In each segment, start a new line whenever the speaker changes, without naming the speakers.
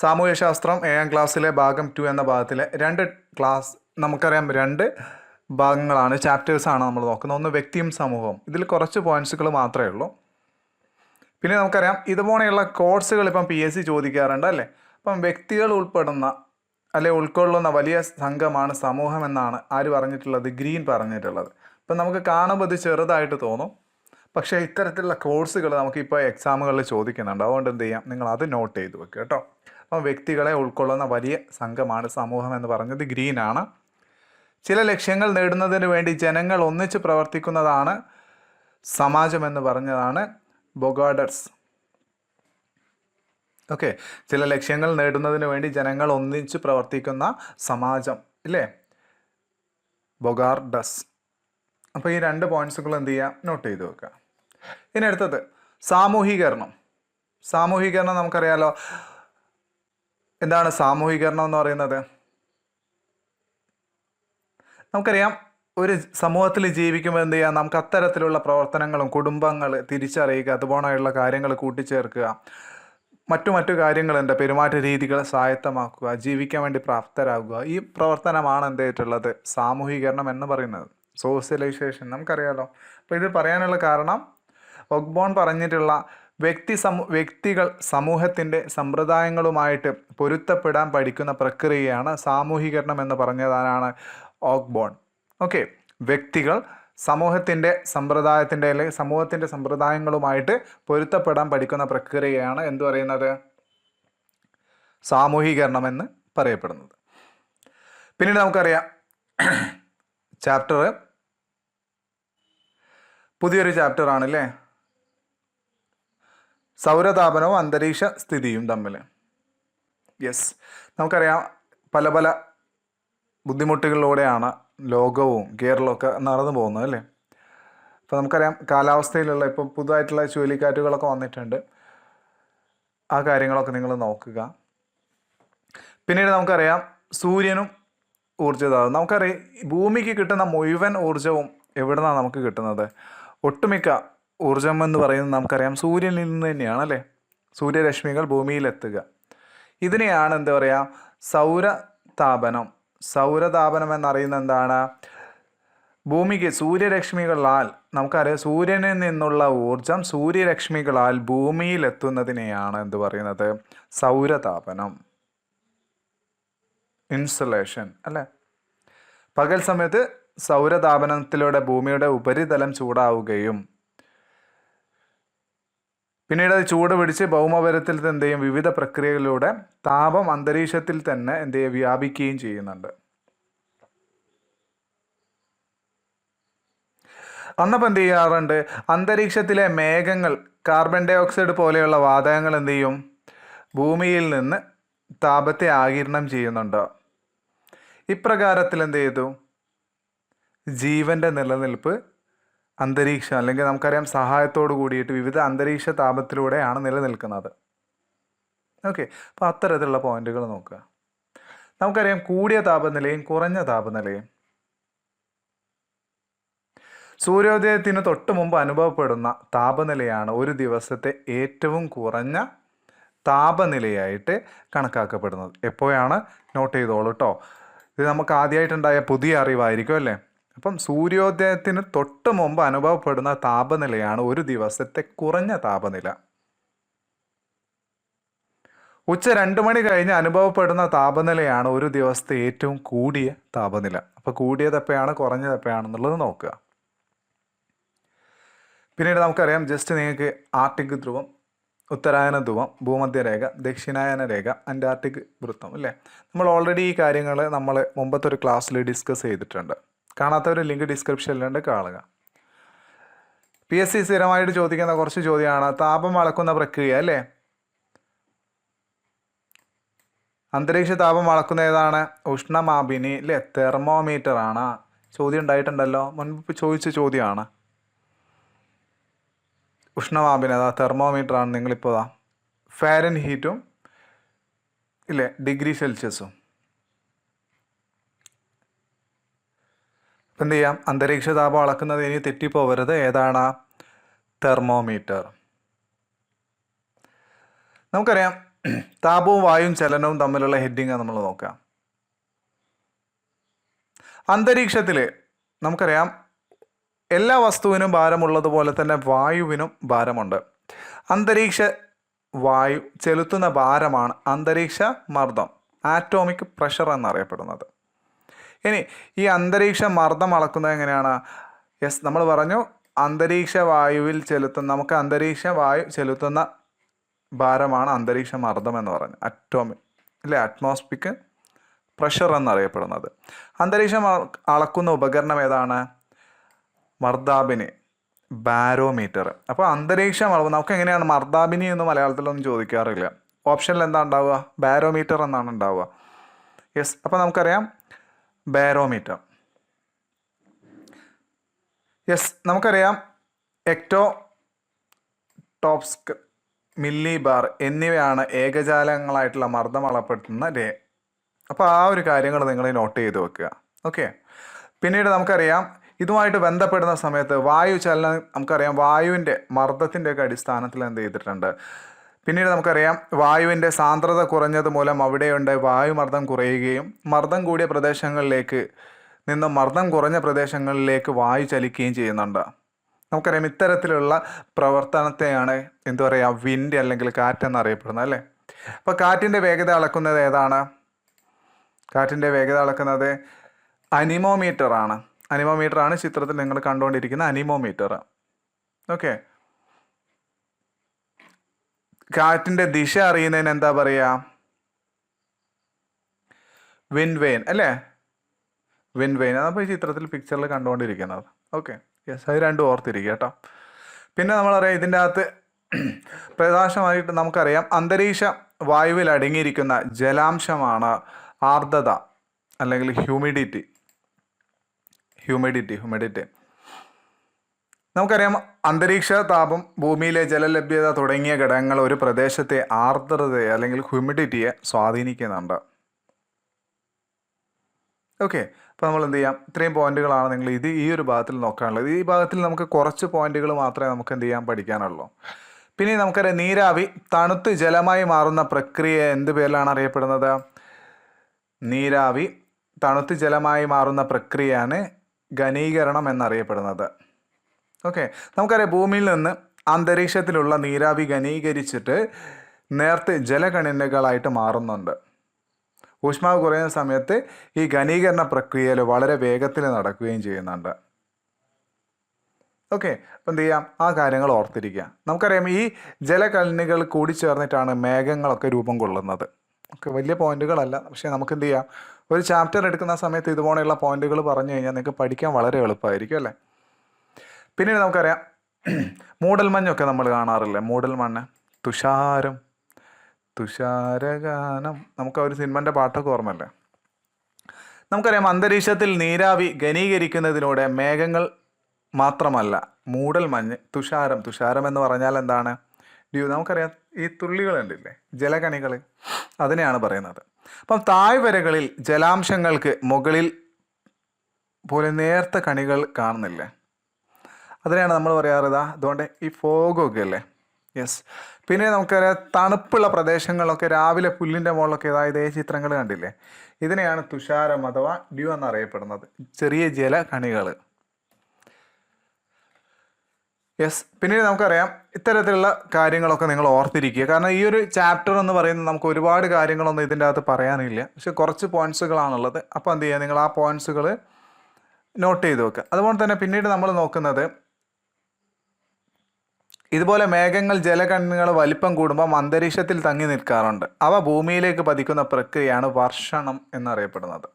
സാമൂഹ്യശാസ്ത്രം ഏഴാം ക്ലാസ്സിലെ ഭാഗം ടു എന്ന ഭാഗത്തിലെ രണ്ട് ക്ലാസ് നമുക്കറിയാം രണ്ട് ഭാഗങ്ങളാണ് ചാപ്റ്റേഴ്സാണ് നമ്മൾ നോക്കുന്നത്. ഒന്ന് വ്യക്തിയും സമൂഹവും. ഇതിൽ കുറച്ച് പോയിന്റ്സുകൾ മാത്രമേ ഉള്ളൂ. പിന്നെ നമുക്കറിയാം ഇതുപോലെയുള്ള കോഴ്സുകൾ ഇപ്പം പി എസ് സി ചോദിക്കാറുണ്ട് അല്ലേ? അപ്പം വ്യക്തികൾ ഉൾപ്പെടുന്ന അല്ലെ ഉൾക്കൊള്ളുന്ന വലിയ സംഘമാണ് സമൂഹം എന്നാണ് ആര് പറഞ്ഞിട്ടുള്ളത്? ഗ്രീൻ പറഞ്ഞിട്ടുള്ളത്. അപ്പം നമുക്ക് കാണുമ്പോൾ ഇത് ചെറുതായിട്ട് തോന്നും. പക്ഷേ ഇത്തരത്തിലുള്ള കോഴ്സുകൾ നമുക്കിപ്പോൾ എക്സാമുകളിൽ ചോദിക്കുന്നുണ്ട്. അതുകൊണ്ട് എന്ത് ചെയ്യാം? നിങ്ങൾ അത് നോട്ട് ചെയ്ത് വെക്കുക കേട്ടോ. അപ്പം വ്യക്തികളെ ഉൾക്കൊള്ളുന്ന വലിയ സംഘമാണ് സമൂഹം എന്ന് പറഞ്ഞത് ഗ്രീനാണ്. ചില ലക്ഷ്യങ്ങൾ നേടുന്നതിന് വേണ്ടി ജനങ്ങൾ ഒന്നിച്ച് പ്രവർത്തിക്കുന്നതാണ് സമാജം എന്ന് പറഞ്ഞതാണ് ബൊഗാഡർസ്. ഓക്കെ ചില ലക്ഷ്യങ്ങൾ നേടുന്നതിന് വേണ്ടി ജനങ്ങൾ ഒന്നിച്ച് പ്രവർത്തിക്കുന്ന സമാജം ഇല്ലേ? ബൊഗാർഡസ് അപ്പോൾ ഈ രണ്ട് പോയിന്റ്സുകൾ എന്ത് ചെയ്യുക നോട്ട് ചെയ്ത് വെക്കുക. ഇനി അടുത്തത് സാമൂഹീകരണം. സാമൂഹീകരണം നമുക്കറിയാലോ എന്താണ് സാമൂഹീകരണം എന്ന് പറയുന്നത്? നമുക്കറിയാം ഒരു സമൂഹത്തിൽ ജീവിക്കുമ്പോൾ എന്ത് ചെയ്യുക നമുക്ക് അത്തരത്തിലുള്ള പ്രവർത്തനങ്ങളും കുടുംബങ്ങൾ തിരിച്ചറിയുക അതുപോലെയുള്ള കാര്യങ്ങൾ കൂട്ടിച്ചേർക്കുക മറ്റു മറ്റു കാര്യങ്ങൾ എന്താ പെരുമാറ്റ രീതികൾ സ്വായത്തമാക്കുക ജീവിക്കാൻ വേണ്ടി പ്രാപ്തരാകുക. ഈ പ്രവർത്തനമാണ് എന്തായിട്ടുള്ളത് സാമൂഹീകരണം എന്ന് പറയുന്നത്. സോഷ്യലൈസേഷൻ നമുക്കറിയാലോ. അപ്പോൾ ഇത് പറയാനുള്ള കാരണം ഒഗ്ബോൺ പറഞ്ഞിട്ടുള്ള വ്യക്തി സമൂ വ്യക്തികൾ സമൂഹത്തിന്റെ സമ്പ്രദായങ്ങളുമായിട്ട് പൊരുത്തപ്പെടാൻ പഠിക്കുന്ന പ്രക്രിയയാണ് സാമൂഹീകരണം എന്ന് പറഞ്ഞതാണ് ഓഗ്ബോൺ ഓക്കെ. വ്യക്തികൾ സമൂഹത്തിന്റെ സമ്പ്രദായത്തിന്റെ അല്ലെങ്കിൽ സമൂഹത്തിന്റെ സമ്പ്രദായങ്ങളുമായിട്ട് പൊരുത്തപ്പെടാൻ പഠിക്കുന്ന പ്രക്രിയയാണ് എന്തു പറയുന്നത്? സാമൂഹീകരണം എന്ന് പറയപ്പെടുന്നത്. പിന്നീട് നമുക്കറിയാം ചാപ്റ്റർ പുതിയൊരു ചാപ്റ്റർ ആണല്ലേ സൗരതാപനവും അന്തരീക്ഷ സ്ഥിതിയും തമ്മിൽ. യെസ് നമുക്കറിയാം പല പല ബുദ്ധിമുട്ടുകളിലൂടെയാണ് ലോകവും കേരളമൊക്കെ നടന്നു പോകുന്നത് അല്ലേ? അപ്പോൾ നമുക്കറിയാം കാലാവസ്ഥയിലുള്ള ഇപ്പം പുതുതായിട്ടുള്ള ചുഴലിക്കാറ്റുകളൊക്കെ വന്നിട്ടുണ്ട്. ആ കാര്യങ്ങളൊക്കെ നിങ്ങൾ നോക്കുക. പിന്നീട് നമുക്കറിയാം സൂര്യനും ഊർജതാവും നമുക്കറിയാം ഭൂമിക്ക് കിട്ടുന്ന മുഴുവൻ ഊർജവും എവിടെ നിന്നാണ് നമുക്ക് കിട്ടുന്നത്? ഒട്ടുമിക്ക ഊർജം എന്ന് പറയുന്നത് നമുക്കറിയാം സൂര്യനിൽ നിന്ന് തന്നെയാണ് അല്ലേ? സൂര്യരശ്മികൾ ഭൂമിയിലെത്തുക. ഇതിനെയാണ് എന്താ പറയുക സൗരതാപനം. സൗരതാപനം എന്നറിയുന്ന എന്താണ്? ഭൂമിക്ക് സൂര്യരശ്മികളാൽ നമുക്കറിയാം സൂര്യനിൽ നിന്നുള്ള ഊർജം സൂര്യരശ്മികളാൽ ഭൂമിയിലെത്തുന്നതിനെയാണ് എന്ത് പറയുന്നത്? സൗരതാപനം. ഇൻസുലേഷൻ അല്ലേ? പകൽ സമയത്ത് സൗരതാപനത്തിലൂടെ ഭൂമിയുടെ ഉപരിതലം ചൂടാവുകയും പിന്നീട് അത് ചൂട് പിടിച്ച് ഭൗമപരത്തിൽ എന്ത് ചെയ്യും വിവിധ പ്രക്രിയകളിലൂടെ താപം അന്തരീക്ഷത്തിൽ തന്നെ എന്ത് ചെയ്യും വ്യാപിക്കുകയും ചെയ്യുന്നുണ്ട്. അന്നപ്പോൾ എന്ത് ചെയ്യാറുണ്ട്? അന്തരീക്ഷത്തിലെ മേഘങ്ങൾ കാർബൺ ഡൈ ഓക്സൈഡ് പോലെയുള്ള വാതകങ്ങൾ എന്ത് ചെയ്യും? ഭൂമിയിൽ നിന്ന് താപത്തെ ആകിരണം ചെയ്യുന്നുണ്ട്. ഇപ്രകാരത്തിൽ എന്ത് ചെയ്തു? ജീവന്റെ നിലനിൽപ്പ് അന്തരീക്ഷം അല്ലെങ്കിൽ നമുക്കറിയാം സഹായത്തോട് കൂടിയിട്ട് വിവിധ അന്തരീക്ഷ താപത്തിലൂടെയാണ് നിലനിൽക്കുന്നത്. ഓക്കെ അപ്പോൾ അത്തരത്തിലുള്ള പോയിന്റുകൾ നോക്കുക. നമുക്കറിയാം കൂടിയ താപനിലയും കുറഞ്ഞ താപനിലയും സൂര്യോദയത്തിന് തൊട്ട് മുമ്പ് അനുഭവപ്പെടുന്ന താപനിലയാണ് ഒരു ദിവസത്തെ ഏറ്റവും കുറഞ്ഞ താപനിലയായിട്ട് കണക്കാക്കപ്പെടുന്നത്. എപ്പോഴാണ്? നോട്ട് ചെയ്തോളൂ കേട്ടോ ഇത് നമുക്ക് ആദ്യമായിട്ടുണ്ടായ പുതിയ അറിവായിരിക്കും അല്ലേ? അപ്പം സൂര്യോദയത്തിന് തൊട്ട് മുമ്പ് അനുഭവപ്പെടുന്ന താപനിലയാണ് ഒരു ദിവസത്തെ കുറഞ്ഞ താപനില. ഉച്ച രണ്ട് മണി കഴിഞ്ഞ് അനുഭവപ്പെടുന്ന താപനിലയാണ് ഒരു ദിവസത്തെ ഏറ്റവും കൂടിയ താപനില. അപ്പോൾ കൂടിയതെപ്പോഴാണ് കുറഞ്ഞതെപ്പോഴാണെന്നുള്ളത് നോക്കുക. പിന്നീട് നമുക്കറിയാം ജസ്റ്റ് നിങ്ങൾക്ക് ആർട്ടിക് ധ്രുവം ഉത്തരായന ധ്രുവം ഭൂമധ്യരേഖ ദക്ഷിണായന രേഖ അന്റാർട്ടിക് വൃത്തം അല്ലേ? നമ്മൾ ഓൾറെഡി ഈ കാര്യങ്ങൾ നമ്മൾ മുമ്പത്തെ ഒരു ക്ലാസ്സിൽ ഡിസ്കസ് ചെയ്തിട്ടുണ്ട്. കാണാത്തവർ ലിങ്ക് ഡിസ്ക്രിപ്ഷനിലുണ്ട് കാണുക. പി എസ് സി സ്ഥിരമായിട്ട് ചോദിക്കുന്ന കുറച്ച് ചോദ്യമാണ്. താപം അളക്കുന്ന പ്രക്രിയ അല്ലേ? അന്തരീക്ഷ താപം അളക്കുന്ന ഏതാണ്? ഉഷ്ണമാപിനി അല്ലേ? തെർമോമീറ്റർ ആണ്. ചോദ്യം ഉണ്ടായിട്ടുണ്ടല്ലോ. മുൻപ് ചോദിച്ച ചോദ്യമാണ്. ഉഷ്ണമാപിനി അതാ തെർമോമീറ്റർ ആണ് നിങ്ങളിപ്പോൾ ഫാരൻ ഹീറ്റും ഇല്ലേ? ഡിഗ്രി സെൽഷ്യസും എന്ത് ചെയ്യാം അന്തരീക്ഷ താപം അളക്കുന്നത് ഇനി തെറ്റിപ്പോവരുത്. ഏതാണ്? തെർമോമീറ്റർ. നമുക്കറിയാം താപവും വായും ചലനവും തമ്മിലുള്ള ഹെഡിങ് നമ്മൾ നോക്കാം അന്തരീക്ഷത്തിൽ നമുക്കറിയാം എല്ലാ വസ്തുവിനും ഭാരമുള്ളതുപോലെ തന്നെ വായുവിനും ഭാരമുണ്ട്. അന്തരീക്ഷ വായു ചെലുത്തുന്ന ഭാരമാണ് അന്തരീക്ഷ മർദ്ദം ആറ്റോമിക് പ്രഷർ എന്നറിയപ്പെടുന്നത്. ഇനി ഈ അന്തരീക്ഷ മർദ്ദം അളക്കുന്നത് എങ്ങനെയാണ്? യെസ് നമ്മൾ പറഞ്ഞു അന്തരീക്ഷ വായുവിൽ ചെലുത്തുന്ന നമുക്ക് അന്തരീക്ഷ വായു ചെലുത്തുന്ന ഭാരമാണ് അന്തരീക്ഷ മർദ്ദം എന്ന് പറഞ്ഞു അറ്റോമി അല്ലെ? അറ്റ്മോസ്ഫിക് പ്രഷർ എന്നറിയപ്പെടുന്നത്. അന്തരീക്ഷം അള- അളക്കുന്ന ഉപകരണം ഏതാണ്? മർദ്ദാബിനി ബാരോമീറ്റർ അപ്പോൾ അന്തരീക്ഷം അളവ് നമുക്ക് എങ്ങനെയാണ് മർദ്ദാബിനി എന്ന് മലയാളത്തിലൊന്നും ചോദിക്കാറില്ല. ഓപ്ഷനിൽ എന്താ ഉണ്ടാവുക? ബാരോമീറ്റർ എന്നാണ് ഉണ്ടാവുക. യെസ് അപ്പോൾ നമുക്കറിയാം ബാരോമീറ്റർ. യെസ് നമുക്കറിയാം എക്ടോ ടോപ്സ്ക് മില്ലി ബാർ എന്നിവയാണ് ഏകജാലങ്ങളായിട്ടുള്ള മർദ്ദം അളപ്പെടുത്തുന്ന രേ അപ്പോൾ ആ ഒരു കാര്യങ്ങൾ നിങ്ങൾ നോട്ട് ചെയ്ത് വെക്കുക. ഓക്കെ പിന്നീട് നമുക്കറിയാം ഇതുമായിട്ട് ബന്ധപ്പെടുന്ന സമയത്ത് വായു ചലനം നമുക്കറിയാം വായുവിന്റെ മർദ്ദത്തിന്റെയൊക്കെ അടിസ്ഥാനത്തിൽ എന്ത് ചെയ്തിട്ടുണ്ട്? പിന്നീട് നമുക്കറിയാം വായുവിന്റെ സാന്ദ്രത കുറഞ്ഞത് മൂലം അവിടെയുണ്ട് വായുമർദ്ദം കുറയുകയും മർദ്ദം കൂടിയ പ്രദേശങ്ങളിലേക്ക് നിന്ന് മർദ്ദം കുറഞ്ഞ പ്രദേശങ്ങളിലേക്ക് വായു ചലിക്കുകയും ചെയ്യുന്നുണ്ട്. നമുക്കറിയാം ഇത്തരത്തിലുള്ള പ്രവർത്തനത്തെയാണ് എന്താ പറയുക വിൻഡ് അല്ലെങ്കിൽ കാറ്റ് എന്നറിയപ്പെടുന്നത് അല്ലേ? അപ്പോൾ കാറ്റിന്റെ വേഗത അളക്കുന്നത് ഏതാണ്? കാറ്റിന്റെ വേഗത അളക്കുന്നത് അനിമോമീറ്റർ ആണ് അനിമോമീറ്റർ ആണ് ചിത്രത്തിൽ നിങ്ങൾ കണ്ടുകൊണ്ടിരിക്കുന്ന അനിമോമീറ്റർ. ഓക്കെ. കാറ്റിന്റെ ദിശ അറിയുന്നതിന് എന്താ പറയുക വിൻ വെയിൻ അല്ലേ? വിൻ അപ്പോൾ ഈ ചിത്രത്തിൽ പിക്ചറിൽ കണ്ടുകൊണ്ടിരിക്കുന്നത്. ഓക്കെ യെസ് അത് രണ്ടും ഓർത്തിരിക്കുക കേട്ടോ. പിന്നെ നമ്മളറിയാം ഇതിന്റെ അകത്ത് പ്രകാശമായിട്ട് നമുക്കറിയാം അന്തരീക്ഷ വായുവിൽ അടങ്ങിയിരിക്കുന്ന ജലാംശമാണ് ആർദ്രത അല്ലെങ്കിൽ ഹ്യൂമിഡിറ്റി ഹ്യൂമിഡിറ്റി ഹ്യൂമിഡിറ്റി നമുക്കറിയാം അന്തരീക്ഷ താപം ഭൂമിയിലെ ജലലഭ്യത തുടങ്ങിയ ഘടകങ്ങൾ ഒരു പ്രദേശത്തെ ആർദ്രതയെ അല്ലെങ്കിൽ ഹ്യൂമിഡിറ്റിയെ സ്വാധീനിക്കുന്നുണ്ട്. ഓക്കെ അപ്പോൾ നമ്മൾ എന്ത് ചെയ്യാം? ഇത്രയും പോയിന്റുകളാണ് നിങ്ങൾ ഇത് ഈ ഒരു ഭാഗത്തിൽ നോക്കാനുള്ളത്. ഈ ഭാഗത്തിൽ നമുക്ക് കുറച്ച് പോയിന്റുകൾ മാത്രമേ നമുക്ക് എന്ത് ചെയ്യാൻ പഠിക്കാനുള്ളൂ. പിന്നെ നമുക്കറിയാം നീരാവി തണുത്ത് ജലമായി മാറുന്ന പ്രക്രിയ എന്ത് പേരിലാണ് അറിയപ്പെടുന്നത്? നീരാവി തണുത്ത് ജലമായി മാറുന്ന പ്രക്രിയയാണ് ഘനീകരണം എന്നറിയപ്പെടുന്നത്. ഓക്കെ നമുക്കറിയാം ഭൂമിയിൽ നിന്ന് അന്തരീക്ഷത്തിലുള്ള നീരാവി ഘനീകരിച്ചിട്ട് നേർത്ത് ജലകണികകളായിട്ട് മാറുന്നുണ്ട്. ഊഷ്മാവ് കുറയുന്ന സമയത്ത് ഈ ഘനീകരണ പ്രക്രിയയിൽ വളരെ വേഗത്തിൽ നടക്കുകയും ചെയ്യുന്നുണ്ട്. ഓക്കെ അപ്പം എന്ത് ചെയ്യാം? ആ കാര്യങ്ങൾ ഓർത്തിരിക്കുക. നമുക്കറിയാം ഈ ജലകണികൾ കൂടിച്ചേർന്നിട്ടാണ് മേഘങ്ങളൊക്കെ രൂപം കൊള്ളുന്നത്. ഒക്കെ വലിയ പോയിന്റുകളല്ല. പക്ഷേ നമുക്ക് എന്ത് ചെയ്യാം? ഒരു ചാപ്റ്റർ എടുക്കുന്ന സമയത്ത് ഇതുപോലെയുള്ള പോയിന്റുകൾ പറഞ്ഞു കഴിഞ്ഞാൽ നിങ്ങൾക്ക് പഠിക്കാൻ വളരെ എളുപ്പമായിരിക്കും അല്ലേ? പിന്നീട് നമുക്കറിയാം മൂടൽമഞ്ഞൊക്കെ നമ്മൾ കാണാറില്ലേ? മൂടൽമണ്ണ് തുഷാരം. തുഷാരഗാനം. നമുക്ക് ആ ഒരു സിനിമന്റെ പാട്ടൊക്കെ ഓർമ്മല്ലേ നമുക്കറിയാം അന്തരീക്ഷത്തിൽ നീരാവി ഘനീകരിക്കുന്നതിലൂടെ മേഘങ്ങൾ മാത്രമല്ല മൂടൽ മഞ്ഞ് തുഷാരം. തുഷാരം എന്ന് പറഞ്ഞാൽ എന്താണ്? ഡ്യൂ നമുക്കറിയാം ഈ തുള്ളികൾ ഉണ്ടില്ലേ ജലകണികൾ. അതിനെയാണ് പറയുന്നത്. അപ്പം താഴ്വരകളിൽ ജലാംശങ്ങൾക്ക് മുകളിൽ പോലെ നേർത്ത കണികൾ കാണുന്നില്ലേ? അതിനെയാണ് നമ്മൾ പറയാറ് ഇതാ അതുകൊണ്ട് ഈ ഫോഗൊക്കെ അല്ലേ? യെസ് പിന്നെ നമുക്കറിയാം തണുപ്പുള്ള പ്രദേശങ്ങളിലൊക്കെ രാവിലെ പുല്ലിന്റെ മുകളിലൊക്കെ ഇതായത് ചിത്രങ്ങൾ കണ്ടില്ലേ? ഇതിനെയാണ് തുഷാരം അഥവാ ഡ്യൂ എന്നറിയപ്പെടുന്നത്. ചെറിയ ജല കണികൾ യെസ് പിന്നീട് നമുക്കറിയാം ഇത്തരത്തിലുള്ള കാര്യങ്ങളൊക്കെ നിങ്ങൾ ഓർത്തിരിക്കുക. കാരണം ഈ ഒരു ചാപ്റ്റർ എന്ന് പറയുന്നത് നമുക്ക് ഒരുപാട് കാര്യങ്ങളൊന്നും ഇതിന്റെ അകത്ത് പറയാനില്ല. പക്ഷെ കുറച്ച് പോയിന്റ്സുകളാണുള്ളത് അപ്പോൾ എന്ത് ചെയ്യുക? നിങ്ങൾ ആ പോയിൻസുകൾ നോട്ട് ചെയ്ത് വെക്കുക. അതുപോലെ തന്നെ പിന്നീട് നമ്മൾ നോക്കുന്നത് ഇതുപോലെ മേഘങ്ങൾ ജലകണ്ണുകൾ വലിപ്പം കൂടുമ്പോൾ അന്തരീക്ഷത്തിൽ തങ്ങി നിൽക്കാറുണ്ട്. അവ ഭൂമിയിലേക്ക് പതിക്കുന്ന പ്രക്രിയയാണ് വർഷണം എന്നറിയപ്പെടുന്നത്.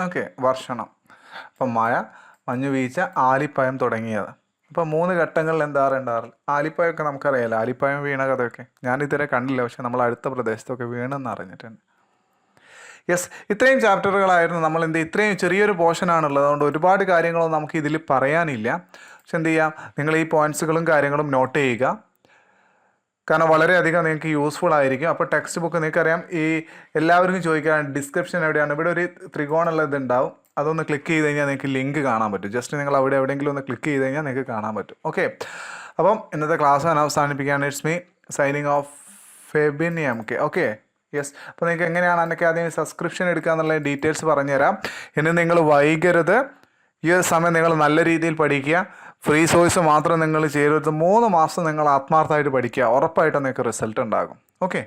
ഓക്കെ വർഷണം. അപ്പം മഴ മഞ്ഞുവീഴ്ച ആലിപ്പയം തുടങ്ങിയത്. അപ്പോൾ മൂന്ന് ഘട്ടങ്ങളിൽ എന്താ ഉണ്ടാറില്ല ആലിപ്പയമൊക്കെ നമുക്കറിയാലോ. ആലിപ്പയം വീണ കഥയൊക്കെ. ഞാൻ ഇതുവരെ കണ്ടില്ല. പക്ഷെ നമ്മൾ അടുത്ത പ്രദേശത്തൊക്കെ വീണെന്ന് അറിഞ്ഞിട്ടുണ്ട്. യെസ് ഇത്രയും ചാപ്റ്ററുകളായിരുന്നു നമ്മൾ എന്ത് ഇത്രയും ചെറിയൊരു പോർഷനാണുള്ളത്. അതുകൊണ്ട് ഒരുപാട് കാര്യങ്ങളൊന്നും നമുക്ക് ഇതിൽ പറയാനില്ല. പക്ഷെ എന്ത് ചെയ്യാം നിങ്ങൾ ഈ പോയിന്റ്സുകളും കാര്യങ്ങളും നോട്ട് ചെയ്യുക. കാരണം വളരെയധികം നിങ്ങൾക്ക് യൂസ്ഫുൾ ആയിരിക്കും. അപ്പോൾ ടെക്സ്റ്റ് ബുക്ക് നിങ്ങൾക്കറിയാം ഈ എല്ലാവർക്കും ചോദിക്കാൻ ഡിസ്ക്രിപ്ഷൻ എവിടെയാണ്? ഇവിടെ ഒരു ത്രികോണുള്ള ഇതുണ്ടാവും. അതൊന്ന് ക്ലിക്ക് ചെയ്ത് കഴിഞ്ഞാൽ നിങ്ങൾക്ക് ലിങ്ക് കാണാൻ പറ്റും. ജസ്റ്റ് നിങ്ങൾ അവിടെ എവിടെയെങ്കിലും ഒന്ന് ക്ലിക്ക് ചെയ്ത് കഴിഞ്ഞാൽ നിങ്ങൾക്ക് കാണാൻ പറ്റും. ഓക്കെ അപ്പം ഇന്നത്തെ ക്ലാസ് ഞാൻ അവസാനിപ്പിക്കുകയാണ്. It's me signing off Febin M K okay yes അപ്പോൾ നിങ്ങൾക്ക് എങ്ങനെയാണ് എനിക്ക് ആദ്യം സബ്സ്ക്രിപ്ഷൻ എടുക്കുക എന്നുള്ള ഡീറ്റെയിൽസ് പറഞ്ഞുതരാം. ഇനി നിങ്ങൾ വൈകരുത്. ഈ ഒരു സമയം നിങ്ങൾ നല്ല രീതിയിൽ പഠിക്കുക. ഫ്രീ സോഴ്സ് മാത്രം നിങ്ങൾ ചെയ്യരുത്. മൂന്ന് മാസം നിങ്ങൾ ആത്മാർത്ഥമായിട്ട് പഠിക്കുക. ഉറപ്പായിട്ട് നിങ്ങൾക്ക് റിസൾട്ട് ഉണ്ടാകും. ഓക്കെ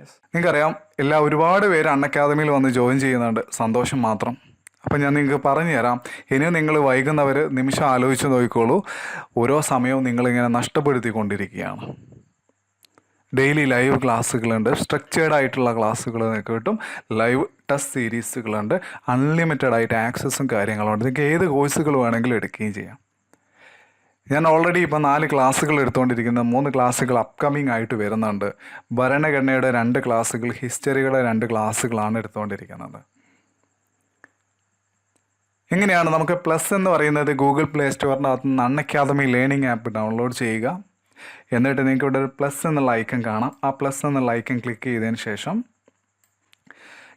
നിങ്ങൾക്കറിയാം എല്ലാ ഒരുപാട് പേര് അൺ അക്കാദമിയിൽ വന്ന് ജോയിൻ ചെയ്യുന്നുണ്ട്. സന്തോഷം മാത്രം. അപ്പം ഞാൻ നിങ്ങൾക്ക് പറഞ്ഞു തരാം ഇനിയും നിങ്ങൾ വൈകുന്നവർ നിമിഷം ആലോചിച്ച് നോക്കിക്കോളൂ. ഓരോ സമയവും നിങ്ങളിങ്ങനെ നഷ്ടപ്പെടുത്തിക്കൊണ്ടിരിക്കുകയാണ്. ഡെയിലി ലൈവ് ക്ലാസ്സുകളുണ്ട്. സ്ട്രക്ചേർഡ് ആയിട്ടുള്ള ക്ലാസ്സുകൾ നിങ്ങൾക്ക് കിട്ടും. ലൈവ് ടെസ്റ്റ് സീരീസുകളുണ്ട് അൺലിമിറ്റഡ് ആയിട്ട് ആക്സസും കാര്യങ്ങളുണ്ട് നിങ്ങൾക്ക് ഏത് കോഴ്സുകൾ വേണമെങ്കിലും എടുക്കുകയും ചെയ്യാം. ഞാൻ ഓൾറെഡി ഇപ്പോൾ നാല് ക്ലാസ്സുകൾ എടുത്തുകൊണ്ടിരിക്കുന്ന മൂന്ന് ക്ലാസ്സുകൾ അപ്കമിങ് ആയിട്ട് വരുന്നുണ്ട്. ഭരണഘടനയുടെ രണ്ട് ക്ലാസ്സുകൾ ഹിസ്റ്ററിയുടെ രണ്ട് ക്ലാസ്സുകളാണ് എടുത്തുകൊണ്ടിരിക്കുന്നത് എങ്ങനെയാണ് നമുക്ക് പ്ലസ് എന്ന് പറയുന്നത് ഗൂഗിൾ പ്ലേ സ്റ്റോറിന്റെ അകത്ത് നിന്ന് Unacademy learning app download ചെയ്യുക. എന്നിട്ട് നിങ്ങൾക്ക് ഇവിടെ ഒരു പ്ലസ് എന്നുള്ള ഐക്കൺ കാണാം. ആ പ്ലസ് എന്നുള്ള ഐക്കൺ ക്ലിക്ക് ചെയ്തതിന് ശേഷം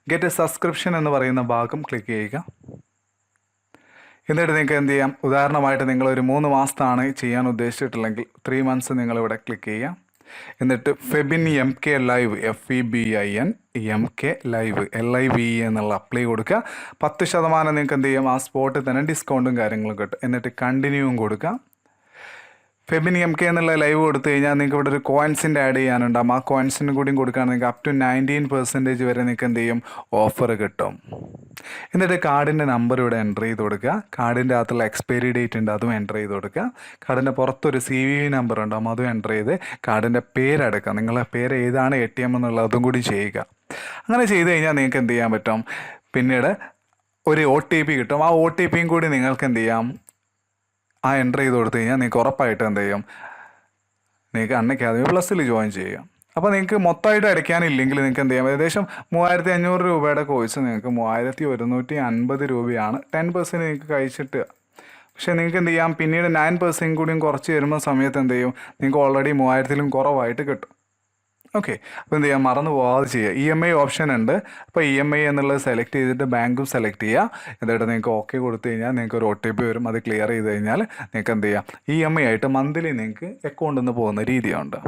ഗെറ്റ് എ സബ്സ്ക്രിപ്ഷൻ എന്ന് പറയുന്ന ഭാഗം ക്ലിക്ക് ചെയ്യുക. എന്നിട്ട് നിങ്ങൾക്ക് എന്ത് ചെയ്യാം? ഉദാഹരണമായിട്ട് നിങ്ങൾ ഒരു മൂന്ന് മാസത്താണ് ചെയ്യാൻ ഉദ്ദേശിച്ചിട്ടില്ലെങ്കിൽ ത്രീ മന്ത്സ് നിങ്ങൾ ഇവിടെ ക്ലിക്ക് ചെയ്യാം. എന്നിട്ട് Febin M K live F E B I N M K live L I V എന്നുള്ള അപ്ലൈ കൊടുക്കുക. പത്ത് ശതമാനം നിങ്ങൾക്ക് എന്ത് ചെയ്യാം? ആ സ്പോട്ടിൽ തന്നെ ഡിസ്കൗണ്ടും കാര്യങ്ങളും കിട്ടും. എന്നിട്ട് കണ്ടിന്യൂവും കൊടുക്കുക. ഫെബിൻ എം കെ എന്നുള്ള ലൈവ് കൊടുത്തു കഴിഞ്ഞാൽ നിങ്ങൾക്ക് ഇവിടെ ഒരു കോയിൻസിന്റെ ആഡ് ചെയ്യാനുണ്ടാകും ആ കോയിൻസിന് കൂടി കൊടുക്കുകയാണെങ്കിൽ നിങ്ങൾക്ക് അപ് ടു നയന്റീൻ പെർസെന്റേജ് വരെ നിങ്ങൾക്ക് എന്ത് ചെയ്യും? ഓഫർ കിട്ടും. എന്നിട്ട് കാർഡിന്റെ നമ്പർ ഇവിടെ എന്റർ ചെയ്ത് കൊടുക്കുക. കാർഡിന്റെ അകത്തുള്ള എക്സ്പയറി ഡേറ്റ് ഉണ്ട് അതും എന്റർ ചെയ്ത് കൊടുക്കുക. കാർഡിന്റെ പുറത്തൊരു സി വി വി നമ്പർ ഉണ്ടാകും അതും എന്റർ ചെയ്ത് കാർഡിന്റെ പേരെടുക്കുക നിങ്ങളുടെ പേര് ഏതാണ് എ ടി എം എന്നുള്ള അതും കൂടി ചെയ്യുക. അങ്ങനെ ചെയ്ത് കഴിഞ്ഞാൽ നിങ്ങൾക്ക് എന്ത് ചെയ്യാൻ പറ്റും? പിന്നീട് ഒരു ഒ ടി പി കിട്ടും. ആ ഒ ടി പിയും കൂടി നിങ്ങൾക്ക് എന്ത് ചെയ്യാം? ആ എന്റർ ചെയ്ത് കൊടുത്തു കഴിഞ്ഞാൽ നിങ്ങൾക്ക് ഉറപ്പായിട്ട് എന്ത് ചെയ്യും? നിങ്ങൾക്ക് അൺ അക്കാദമി പ്ലസ്സിൽ ജോയിൻ ചെയ്യാം. അപ്പോൾ നിങ്ങൾക്ക് മൊത്തമായിട്ട് അടയ്ക്കാനില്ലെങ്കിൽ നിങ്ങൾക്ക് എന്ത് ചെയ്യാം? ഏകദേശം മൂവായിരത്തി അഞ്ഞൂറ് രൂപയുടെ കോഴ്സ് നിങ്ങൾക്ക് മൂവായിരത്തി ഒരുന്നൂറ്റി അൻപത് രൂപയാണ്. ടെൻ പെർസെന്റ് നിങ്ങൾക്ക് കഴിച്ചിട്ട്. പക്ഷേ നിങ്ങൾക്ക് എന്ത് ചെയ്യാം? പിന്നീട് നയൻ പെർസെന്റ് കൂടിയും കുറച്ച് വരുമ്പോൾ സമയത്ത് എന്ത് ചെയ്യും? നിങ്ങൾക്ക് ഓൾറെഡി മൂവായിരത്തിലും കുറവായിട്ട് കിട്ടും. ഓക്കെ അപ്പോൾ എന്ത് ചെയ്യാം? മറന്നു പോകാതെ ചെയ്യുക ഇ എം ഐ ഓപ്ഷൻ ഉണ്ട്. അപ്പോൾ ഇ എം ഐ എന്നുള്ളത് സെലക്ട് ചെയ്തിട്ട് ബാങ്കും സെലക്ട് ചെയ്യുക എന്നിട്ട് നിങ്ങൾക്ക് ഓക്കെ കൊടുത്തു കഴിഞ്ഞാൽ നിങ്ങൾക്ക് ഒരു ഒ ടി പി വരും. അത് ക്ലിയർ ചെയ്ത് കഴിഞ്ഞാൽ നിങ്ങൾക്ക് എന്ത് ചെയ്യാം? ഇ എം ഐ ആയിട്ട് മന്ത്ലി നിങ്ങൾക്ക് അക്കൗണ്ടിൽ നിന്ന് പോകുന്ന രീതിയുണ്ട്.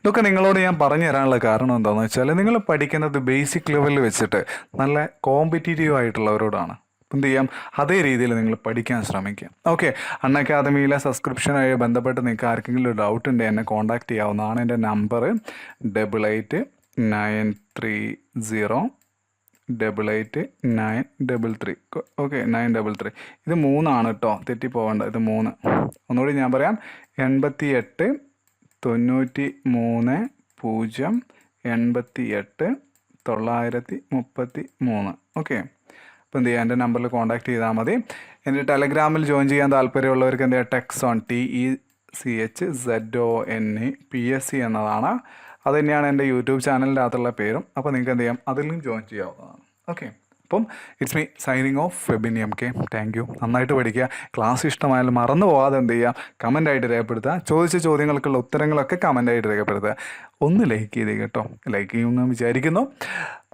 ഇതൊക്കെ നിങ്ങളോട് ഞാൻ പറഞ്ഞു തരാനുള്ള കാരണം എന്താണെന്ന് വെച്ചാൽ നിങ്ങൾ പഠിക്കുന്നത് ബേസിക് ലെവലിൽ വെച്ചിട്ട് നല്ല കോമ്പറ്റീറ്റീവ് ആയിട്ടുള്ളവരോടാണ്. എന്ത് ചെയ്യാം അതേ രീതിയിൽ നിങ്ങൾ പഠിക്കാൻ ശ്രമിക്കുക. ഓക്കെ അൺ അക്കാദമിയിലെ സബ്സ്ക്രിപ്ഷനായി ബന്ധപ്പെട്ട് നിങ്ങൾക്ക് ആർക്കെങ്കിലും ഒരു ഡൗട്ട് ഉണ്ട് എന്നെ കോൺടാക്ട് ചെയ്യാവുന്നതാണ്. എന്റെ number double eight nine three zero double eight nine double three okay nine double three ഇത് മൂന്നാണ് കേട്ടോ തെറ്റിപ്പോവേണ്ട ഇത് മൂന്ന്. ഒന്നുകൂടി ഞാൻ പറയാം. എൺപത്തി എട്ട് തൊണ്ണൂറ്റി മൂന്ന് പൂജ്യം എൺപത്തി എട്ട് തൊള്ളായിരത്തി മുപ്പത്തി മൂന്ന് ഓക്കെ അപ്പോൾ എന്ത് ചെയ്യുക എന്റെ നമ്പറിൽ കോൺടാക്ട് ചെയ്താൽ മതി. എന്റെ ടെലഗ്രാമിൽ ജോയിൻ ചെയ്യാൻ താല്പര്യമുള്ളവർക്ക് എന്ത് ചെയ്യുക techzone T E C H Z O N E P S C എന്നതാണ്. അത് തന്നെയാണ് എന്റെ യൂട്യൂബ് ചാനലിന്റെ അകത്തുള്ള പേരും. അപ്പോൾ നിങ്ങൾക്ക് എന്ത് ചെയ്യാം? അതിലും ജോയിൻ ചെയ്യാവുന്നതാണ്. ഓക്കെ അപ്പം it's me signing off Febin M K thank you നന്നായിട്ട് പഠിക്കുക. ക്ലാസ് ഇഷ്ടമായാലും മറന്നു പോകാതെ എന്ത് ചെയ്യുക? കമന്റായിട്ട് രേഖപ്പെടുത്തുക. ചോദിച്ച ചോദ്യങ്ങൾക്കുള്ള ഉത്തരങ്ങളൊക്കെ കമന്റായിട്ട് രേഖപ്പെടുത്തുക. ഒന്ന് ലൈക്ക് ചെയ്ത് കേട്ടോ. ലൈക്ക് ചെയ്യുമെന്ന് വിചാരിക്കുന്നു.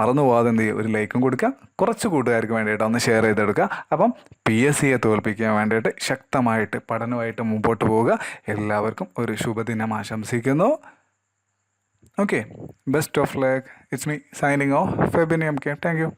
മറന്നു പോകാതെ എന്ത് ചെയ്യുക? ഒരു ലൈക്കും കൊടുക്കുക. കുറച്ച് കൂട്ടുകാർക്ക് വേണ്ടിയിട്ട് ഒന്ന് ഷെയർ ചെയ്തെടുക്കുക അപ്പം പി എസ് സിയെ തോൽപ്പിക്കാൻ വേണ്ടിയിട്ട് ശക്തമായിട്ട് പഠനമായിട്ട് മുമ്പോട്ട് പോവുക. എല്ലാവർക്കും ഒരു ശുഭദിനം ആശംസിക്കുന്നു. Okay best of luck it's me signing off Febin M K thank you